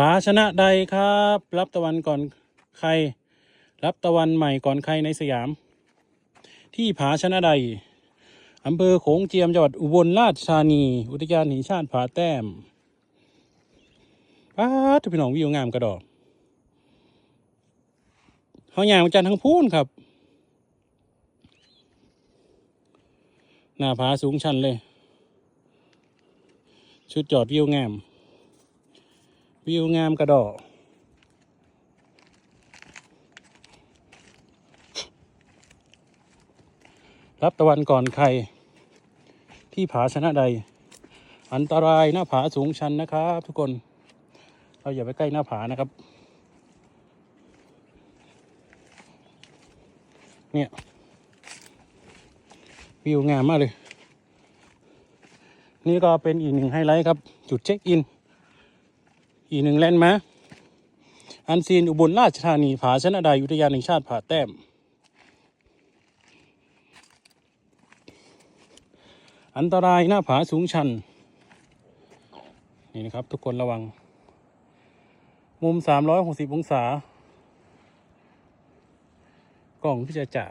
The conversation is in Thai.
ผาชนะใดครับ รับตะวันก่อนใคร รับตะวันใหม่ก่อนใครในสยาม ที่ผาชนะใดอำเภอโขงเจียมจังหวัดอุบลราชธานี อุทยานแห่งชาติผาแต้มป้าดพี่น้องวิวงามกระดอกเขาอย่างจันทร์ทั้งพูนครับ หน้าผาสูงชันเลย ชุดจอดวิวงาม วิวงามกระดอกรับตะวันก่อนใคร ที่ผาชนะใด อันตรายหน้าผาสูงชันนะครับ ทุกคน เราอย่าไปใกล้หน้าผานะครับ เนี่ยวิวงามมากเลย นี่ก็เป็นอีกหนึ่งไฮไลท์ครับ จุดเช็คอิน อีกหนึ่งแลนด์มาร์คอันซีนอุบลราชธานีผาชนะใดอุทยานแห่งชาติผาแต้ม อันตรายหน้าผาสูงชัน นี่นะครับ ทุกคนระวัง มุม 360 องศากล้องที่จะจ่า